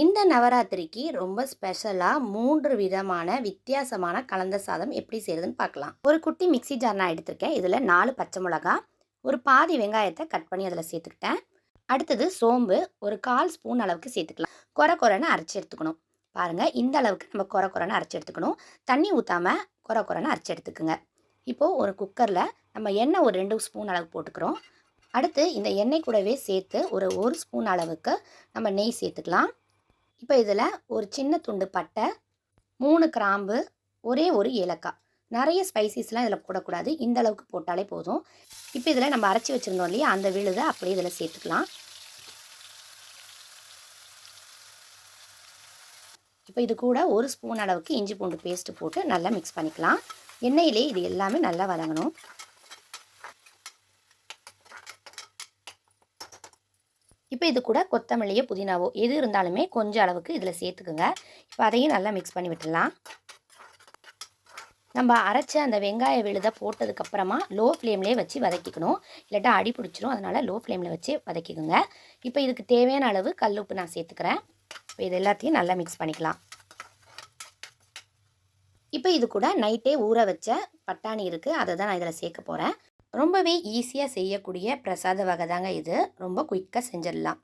இந்த நவராத்திரிக்கு ரொம்ப ஸ்பெஷலாக மூன்று விதமான வித்தியாசமான கலந்த சாதம் எப்படி செய்கிறதுன்னு பார்க்கலாம் ஒரு குட்டி மிக்ஸி ஜார் நான் எடுத்திருக்கேன். இதில் நாலு பச்சை மிளகா ஒரு பாதி வெங்காயத்தை கட் பண்ணி அதில் சேர்த்துக்கிட்டேன். அடுத்தது சோம்பு ஒரு கால் ஸ்பூன் அளவுக்கு சேர்த்துக்கலாம். குறை குறைன்னு அரைச்சி எடுத்துக்கணும். பாருங்கள் இந்த அளவுக்கு நம்ம குறை குறைன்னு அரைச்சி எடுத்துக்கணும். தண்ணி ஊற்றாமல் குறை குறைன்னு அரைச்சி எடுத்துக்குங்க. இப்போது ஒரு குக்கரில் நம்ம எண்ணெய் ஒரு ரெண்டு ஸ்பூன் அளவு போட்டுக்கிறோம். அடுத்து இந்த எண்ணெய் கூடவே சேர்த்து ஒரு ஒரு ஸ்பூன் அளவுக்கு நம்ம நெய் சேர்த்துக்கலாம். இப்போ இதில் ஒரு சின்ன துண்டு பட்டை மூணு கிராம்பு ஒரே ஒரு ஏலக்காய். நிறைய ஸ்பைசஸ்லாம் இதில் போடக்கூடாது. இந்த அளவுக்கு போட்டாலே போதும். இப்போ இதில் நம்ம அரைச்சி வச்சுருந்தோம் இல்லையா? அந்த விழுதை அப்படியே இதில் சேர்த்துக்கலாம். இப்போ இது கூட ஒரு ஸ்பூன் அளவுக்கு இஞ்சி பூண்டு பேஸ்ட்டு போட்டு நல்லா மிக்ஸ் பண்ணிக்கலாம். எண்ணெயிலே இது எல்லாமே நல்லா வதங்கணும். இப்போ இது கூட கொத்தமல்லியோ புதினாவோ எது இருந்தாலுமே கொஞ்சம் அளவுக்கு இதில் சேர்த்துக்குங்க. இப்போ அதையும் நல்லா மிக்ஸ் பண்ணி விட்டுடலாம். நம்ம அரைச்ச அந்த வெங்காய விழுதை போட்டதுக்கப்புறமா லோ ஃப்ளேம்லேயே வச்சு வதக்கிக்கணும். இல்லாட்டா அடி பிடிச்சிரும். அதனால் லோ ஃப்ளேமில் வச்சு வதக்கிக்கோங்க. இப்போ இதுக்கு தேவையான அளவு கல் உப்பு நான் சேர்த்துக்கிறேன். இப்போ இது எல்லாத்தையும் நல்லா மிக்ஸ் பண்ணிக்கலாம். இப்போ இது கூட நைட்டே ஊற வச்ச பட்டாணி இருக்குது அதை தான் நான் இதில் சேர்க்க போகிறேன் ரொம்பவே ஈஸியாக செய்யக்கூடிய பிரசாத வகை தாங்க இது. ரொம்ப குயிக்காக செஞ்சிடலாம்.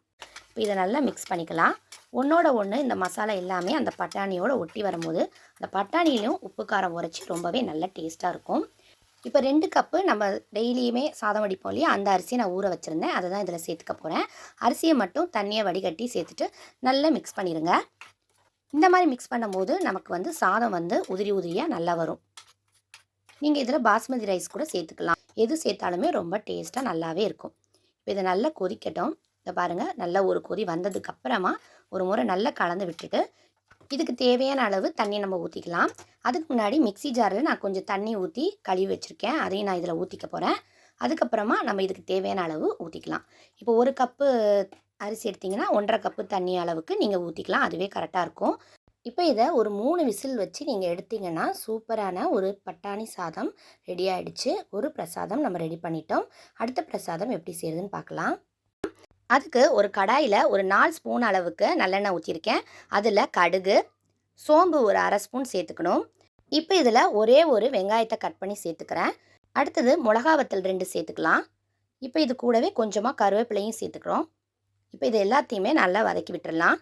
இப்போ இதை நல்லா மிக்ஸ் பண்ணிக்கலாம். ஒன்றோட ஒன்று இந்த மசாலா எல்லாமே அந்த பட்டாணியோட ஒட்டி வரும்போது அந்த பட்டாணியிலையும் உப்பு காரம் உரைச்சி ரொம்பவே நல்ல டேஸ்ட்டாக இருக்கும். இப்போ ரெண்டு கப்பு நம்ம டெய்லியுமே சாதம் வடிப்போம் இல்லையா? அந்த அரிசியை நான் ஊற வச்சுருந்தேன். அதை தான் இதில் சேர்த்துக்க போகிறேன் அரிசியை மட்டும் தண்ணியை வடிகட்டி சேர்த்துட்டு நல்லா மிக்ஸ் பண்ணிடுங்க இந்த மாதிரி மிக்ஸ் பண்ணும்போது நமக்கு வந்து சாதம் வந்து உதிரி உதிரியாக நல்லா வரும். நீங்கள் இதில் பாஸ்மதி ரைஸ் கூட சேர்த்துக்கலாம். எது சேர்த்தாலுமே ரொம்ப டேஸ்ட்டாக நல்லாவே இருக்கும். இப்போ இதை நல்லா கொதிக்கட்டும். இதை பாருங்கள் நல்லா ஒரு கொதி வந்ததுக்கு அப்புறமா ஒரு முறை நல்லா கலந்து விட்டுட்டு இதுக்கு தேவையான அளவு தண்ணி நம்ம ஊற்றிக்கலாம் அதுக்கு முன்னாடி மிக்ஸி ஜாரில் நான் கொஞ்சம் தண்ணி ஊற்றி கழுவி வச்சுருக்கேன். அதையும் நான் இதில் ஊற்றிக்க போகிறேன் அதுக்கப்புறமா நம்ம இதுக்கு தேவையான அளவு ஊற்றிக்கலாம் இப்போ ஒரு கப்பு அரிசி எடுத்திங்கன்னா ஒன்றரை கப்பு தண்ணி அளவுக்கு நீங்கள் ஊற்றிக்கலாம் அதுவே கரெக்டாக இருக்கும். இப்போ இதை ஒரு மூணு விசில் வச்சு நீங்கள் எடுத்தீங்கன்னா சூப்பரான ஒரு பட்டாணி சாதம் ரெடி ஆகிடுச்சு ஒரு பிரசாதம் நம்ம ரெடி பண்ணிட்டோம். அடுத்த பிரசாதம் எப்படி செய்யுதுன்னு பார்க்கலாம் அதுக்கு ஒரு கடாயில் ஒரு நாலு ஸ்பூன் அளவுக்கு நல்லெண்ணெய் ஊற்றிருக்கேன் அதில் கடுகு சோம்பு ஒரு அரை ஸ்பூன் சேர்த்துக்கணும். இப்போ இதில் ஒரே ஒரு வெங்காயத்தை கட் பண்ணி சேர்த்துக்கிறேன். அடுத்தது மிளகா வத்தல் ரெண்டு சேர்த்துக்கலாம். இப்போ இது கூடவே கொஞ்சமாக கருவேப்பிலையும் சேர்த்துக்கிறோம். இப்போ இது எல்லாத்தையுமே நல்லா வதக்கி விட்டுடலாம்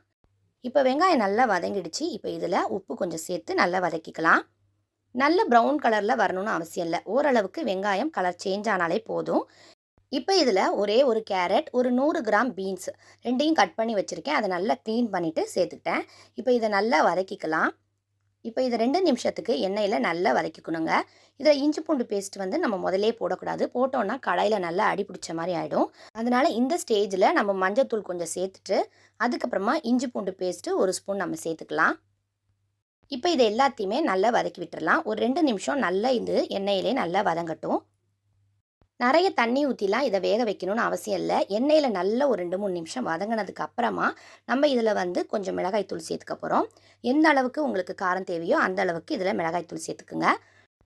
இப்போ வெங்காயம் நல்லா வதங்கிடுச்சு. இப்போ இதில் உப்பு கொஞ்சம் சேர்த்து நல்லா வதக்கிக்கலாம். நல்ல ப்ரௌன் கலரில் வரணும்னு அவசியம் இல்லை. ஓரளவுக்கு வெங்காயம் கலர் சேஞ்ச் ஆனாலே போதும். இப்போ இதில் ஒரே ஒரு கேரட் ஒரு நூறு கிராம் பீன்ஸ் ரெண்டையும் கட் பண்ணி வச்சுருக்கேன். அதை நல்லா க்ளீன் பண்ணிவிட்டு சேர்த்துக்கிட்டேன். இப்போ இதை நல்லா வதக்கிக்கலாம். இப்போ இதை ரெண்டு நிமிஷத்துக்கு எண்ணெயில் நல்லா வதக்கிக்கணுங்க. இதில் இஞ்சி பூண்டு பேஸ்ட் வந்து நம்ம முதலே போடக்கூடாது. போட்டோன்னா கடாயில் நல்லா அடி பிடிச்ச மாதிரி ஆகிடும் அதனால் இந்த ஸ்டேஜில் நம்ம மஞ்சத்தூள் கொஞ்சம் சேர்த்துட்டு அதுக்கப்புறமா இஞ்சி பூண்டு பேஸ்ட்டு ஒரு ஸ்பூன் நம்ம சேர்த்துக்கலாம். இப்போ இதை எல்லாத்தையுமே நல்லா வதக்கி விட்டுறலாம். ஒரு ரெண்டு நிமிஷம் நல்லா இது எண்ணெயிலே நல்லா வதங்கட்டும். நிறைய தண்ணி ஊற்றிலாம் இதை வேக வைக்கணும்னு அவசியம் இல்லை. எண்ணெயில் நல்ல ஒரு ரெண்டு மூணு நிமிஷம் வதங்கினதுக்கு அப்புறமா நம்ம இதில் வந்து கொஞ்சம் மிளகாய்த்தூள் சேர்த்துக்க போகிறோம் எந்த அளவுக்கு உங்களுக்கு காரம் தேவையோ அந்த அளவுக்கு இதில் மிளகாய்த்தூள் சேர்த்துக்குங்க.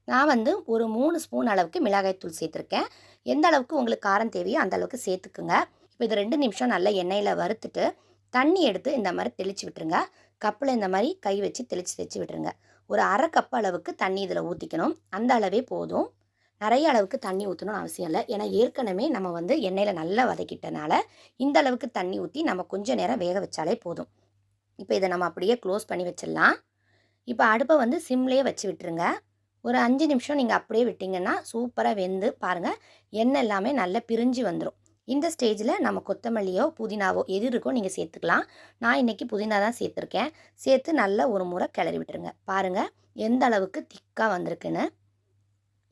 நான் வந்து ஒரு மூணு ஸ்பூன் அளவுக்கு மிளகாய்த்தூள் சேர்த்துருக்கேன். எந்த அளவுக்கு உங்களுக்கு காரம் தேவையோ அந்த அளவுக்கு சேர்த்துக்குங்க. இப்போ இது ரெண்டு நிமிஷம் நல்லா எண்ணெயில் வறுத்துட்டு தண்ணி எடுத்து இந்த மாதிரி தெளித்து விட்டுருங்க. கப்பில் இந்த மாதிரி கை வச்சு தெளித்து தெளித்து விட்டுருங்க. ஒரு அரை கப் அளவுக்கு தண்ணி இதில் ஊற்றிக்கணும் அந்த அளவே போதும். நிறைய அளவுக்கு தண்ணி ஊற்றணும்னு அவசியம் இல்லை. ஏன்னா ஏற்கனவே நம்ம வந்து எண்ணெயில் நல்லா வதக்கிட்டனால இந்த அளவுக்கு தண்ணி ஊற்றி நம்ம கொஞ்சம் நேரம் வேக வச்சாலே போதும். இப்போ இதை நம்ம அப்படியே க்ளோஸ் பண்ணி வச்சிடலாம். இப்போ அடுப்பை வந்து சிம்லேயே வச்சு விட்டுருங்க. ஒரு அஞ்சு நிமிஷம் நீங்கள் அப்படியே விட்டிங்கன்னா சூப்பராக வெந்து பாருங்கள் எண்ணெய் எல்லாமே நல்லா பிரிஞ்சு வந்துடும் இந்த ஸ்டேஜில் நம்ம கொத்தமல்லியோ புதினாவோ எது இருக்கோ நீங்கள் சேர்த்துக்கலாம். நான் இன்றைக்கி புதினா தான் சேர்த்துருக்கேன். சேர்த்து நல்லா ஒரு முறை கிளறி விட்டுருங்க. பாருங்கள் எந்த அளவுக்கு திக்காக வந்திருக்குன்னு.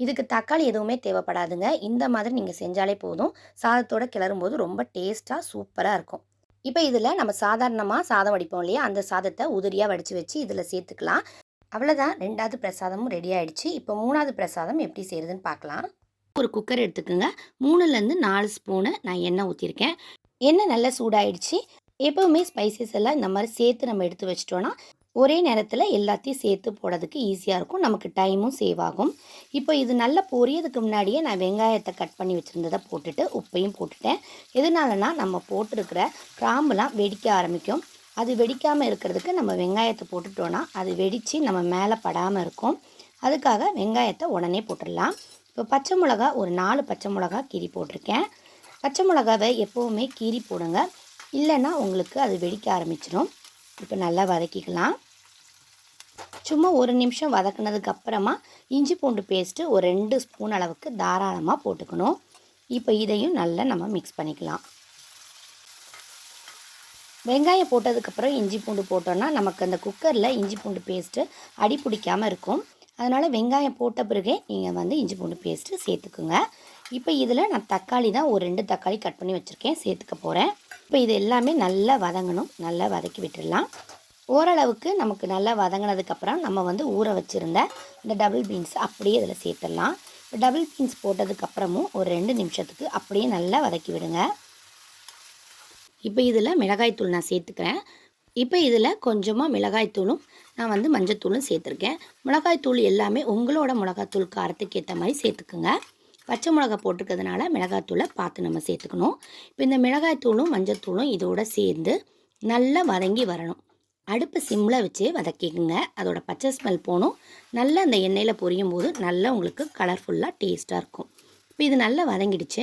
இதுக்கு தக்காளி எதுவுமே தேவைப்படாதுங்க. இந்த மாதிரி நீங்கள் செஞ்சாலே போதும். சாதத்தோட கிளறும்போது ரொம்ப டேஸ்ட்டாக சூப்பராக இருக்கும். இப்போ இதில் நம்ம சாதாரணமாக சாதம் வடிப்போம் இல்லையா? அந்த சாதத்தை உதிரியாக வடித்து வச்சு இதில் சேர்த்துக்கலாம். அவ்வளோதான் ரெண்டாவது பிரசாதமும் ரெடி ஆகிடுச்சு இப்போ மூணாவது பிரசாதம் எப்படி செய்கிறதுன்னு பார்க்கலாம். ஒரு குக்கர் எடுத்துக்கோங்க. மூணுலேருந்து நாலு ஸ்பூனு நான் எண்ணெய் ஊற்றிருக்கேன் எண்ணெய் நல்லா சூடாயிடுச்சு. எப்போவுமே ஸ்பைசஸ் எல்லாம் இந்த மாதிரி சேர்த்து நம்ம எடுத்து வச்சிட்டோன்னா ஒரே நேரத்தில் எல்லாத்தையும் சேர்த்து போடுறதுக்கு ஈஸியாக இருக்கும். நமக்கு டைமும் சேவ் ஆகும். இப்போ இது நல்லா பொரியதுக்கு முன்னாடியே நான் வெங்காயத்தை கட் பண்ணி வச்சுருந்ததை போட்டுட்டு உப்பையும் போட்டுட்டேன். எதனாலனா நம்ம போட்டிருக்கிற கிராம்புலாம் வெடிக்க ஆரம்பிக்கும். அது வெடிக்காமல் இருக்கிறதுக்கு நம்ம வெங்காயத்தை போட்டுட்டோன்னா அது வெடித்து நம்ம மேலே படாமல் இருக்கும். அதுக்காக வெங்காயத்தை உடனே போட்டுடலாம். இப்போ பச்சை மிளகா ஒரு நாலு பச்சை மிளகா கீரி போட்டிருக்கேன். பச்சை மிளகாவை எப்போவுமே கீரி போடுங்க. இல்லைன்னா உங்களுக்கு அது வெடிக்க ஆரம்பிச்சிடும். இப்போ நல்லா வதக்கிக்கலாம். சும்மா ஒரு நிமிஷம் வதக்குனதுக்கு அப்புறமா இஞ்சி பூண்டு பேஸ்ட்டு ஒரு ரெண்டு ஸ்பூன் அளவுக்கு தாராளமாக போட்டுக்கணும். இப்போ இதையும் நல்லா நம்ம மிக்ஸ் பண்ணிக்கலாம். வெங்காயம் போட்டதுக்கப்புறம் இஞ்சி பூண்டு போட்டோன்னா நமக்கு அந்த குக்கரில் இஞ்சி பூண்டு பேஸ்ட்டு அடி பிடிக்காமல் இருக்கும். அதனால் வெங்காயம் போட்ட பிறகு நீங்கள் வந்து இஞ்சி பூண்டு பேஸ்ட்டு சேர்த்துக்குங்க. இப்போ இதில் நான் தக்காளி தான் ஒரு ரெண்டு தக்காளி கட் பண்ணி வச்சுருக்கேன் சேர்த்துக்க போகிறேன் இப்போ இது எல்லாமே நல்லா வதங்கணும் நல்லா வதக்கி விட்டுடலாம். ஓரளவுக்கு நமக்கு நல்லா வதங்கினதுக்கப்புறம் நம்ம வந்து ஊற வச்சுருந்த இந்த டபுள் பீன்ஸ் அப்படியே இதில் சேர்த்துடலாம். இப்போ டபுள் பீன்ஸ் போட்டதுக்கப்புறமும் ஒரு ரெண்டு நிமிஷத்துக்கு அப்படியே நல்லா வதக்கி விடுங்க. இப்போ இதில் மிளகாய்த்தூள் நான் சேர்த்துக்கிறேன். இப்போ இதில் கொஞ்சமாக மிளகாய்த்தூளும் நான் வந்து மஞ்சத்தூளும் சேர்த்துருக்கேன். மிளகாய்த்தூள் எல்லாமே உங்களோட மிளகாத்தூள் காரத்துக்கு ஏற்ற மாதிரி சேர்த்துக்குங்க. பச்சை மிளகா போட்டிருக்கிறதுனால மிளகாத்தூளை பார்த்து நம்ம சேர்த்துக்கணும். இப்போ இந்த மிளகாய்த்தூளும் மஞ்சத்தூளும் இதோட சேர்ந்து நல்லா வதங்கி வரணும். அடுப்பு சிம்மில் வச்சு வதக்கிக்குங்க. அதோட பச்சை ஸ்மெல் போகணும். நல்லா அந்த எண்ணெயில் பொரியும் போது நல்லா உங்களுக்கு கலர்ஃபுல்லாக டேஸ்ட்டாக இருக்கும். இப்போ இது நல்லா வதங்கிடுச்சு.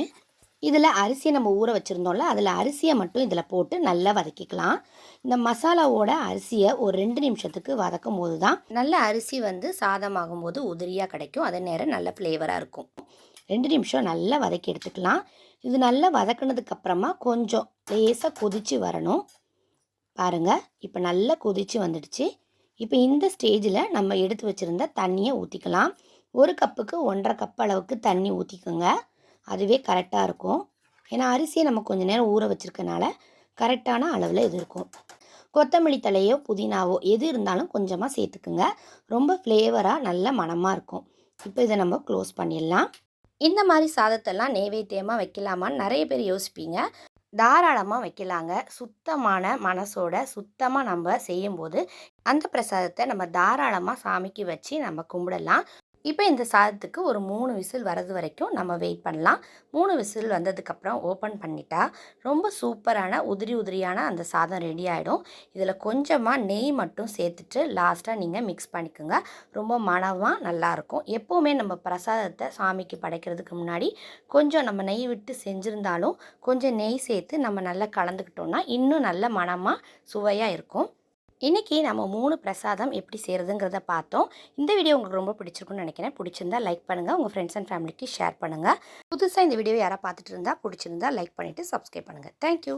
இதில் அரிசியை நம்ம ஊற வச்சுருந்தோம்ல அதில் அரிசியை மட்டும் இதில் போட்டு நல்லா வதக்கிக்கலாம். இந்த மசாலாவோட அரிசியை ஒரு ரெண்டு நிமிஷத்துக்கு வதக்கும் போது தான் நல்ல அரிசி வந்து சாதமாகும் போது உதிரியாக கிடைக்கும். அதே நேரம் நல்ல ஃப்ளேவராக இருக்கும். ரெண்டு நிமிஷம் நல்லா வதக்கி எடுத்துக்கலாம். இது நல்லா வதக்குனதுக்கப்புறமா கொஞ்சம் லேசாக கொதித்து வரணும். பாருங்கள் இப்போ நல்லா கொதித்து வந்துடுச்சு. இப்போ இந்த ஸ்டேஜில் நம்ம எடுத்து வச்சுருந்த தண்ணியை ஊற்றிக்கலாம். ஒரு கப்புக்கு ஒன்றரை கப் அளவுக்கு தண்ணி ஊற்றிக்கோங்க. அதுவே கரெக்டாக இருக்கும். ஏன்னா அரிசியை நம்ம கொஞ்சம் நேரம் ஊற வச்சுருக்கனால கரெக்டான அளவில் இது இருக்கும். கொத்தமல்லி தலையோ புதினாவோ எது இருந்தாலும் கொஞ்சமாக சேர்த்துக்குங்க. ரொம்ப ஃப்ளேவராக நல்ல மணமாக இருக்கும். இப்போ இதை நம்ம க்ளோஸ் பண்ணிடலாம். இந்த மாதிரி சாதத்தெல்லாம் நெய்வேத்தியமாக வைக்கலாமான்னு நிறைய பேர் யோசிப்பீங்க. தாராளமாக வைக்கலாங்க. சுத்தமான மனசோட சுத்தமாக நம்ம செய்யும்போது அந்த பிரசாதத்தை நம்ம தாராளமாக சாமிக்கு வச்சு நம்ம கும்பிடலாம். இப்போ இந்த சாதத்துக்கு ஒரு மூணு விசில் வரது வரைக்கும் நம்ம வெயிட் பண்ணலாம். மூணு விசில் வந்ததுக்கப்புறம் ஓப்பன் பண்ணிட்டா ரொம்ப சூப்பரான உதிரி உதிரியான அந்த சாதம் ரெடி ஆகிடும் இதில் கொஞ்சமாக நெய் மட்டும் சேர்த்துட்டு லாஸ்ட்டாக நீங்கள் மிக்ஸ் பண்ணிக்கோங்க. ரொம்ப மனமாக நல்லாயிருக்கும் எப்போவுமே நம்ம பிரசாதத்தை சாமிக்கு படைக்கிறதுக்கு முன்னாடி கொஞ்சம் நம்ம நெய் விட்டு செஞ்சுருந்தாலும் கொஞ்சம் நெய் சேர்த்து நம்ம நல்லா கலந்துக்கிட்டோம்னா இன்னும் நல்ல மனமாக சுவையாக இருக்கும். இன்றைக்கி நம்ம மூணு பிரசாதம் எப்படி செய்கிறதுங்கிறத பார்த்தோம். இந்த வீடியோ உங்களுக்கு ரொம்ப பிடிச்சிருக்குன்னு நினைக்கிறேன். பிடிச்சிருந்தா லைக் பண்ணுங்கள் உங்கள் ஃப்ரெண்ட்ஸ் அண்ட் ஃபேமிலிக்கு ஷேர் பண்ணுங்கள் புதுசாக இந்த வீடியோ யாராவது பார்த்துட்டு இருந்தால் பிடிச்சிருந்தா லைக் பண்ணிவிட்டு சப்ஸ்கிரைப் பண்ணுங்கள் தேங்க்யூ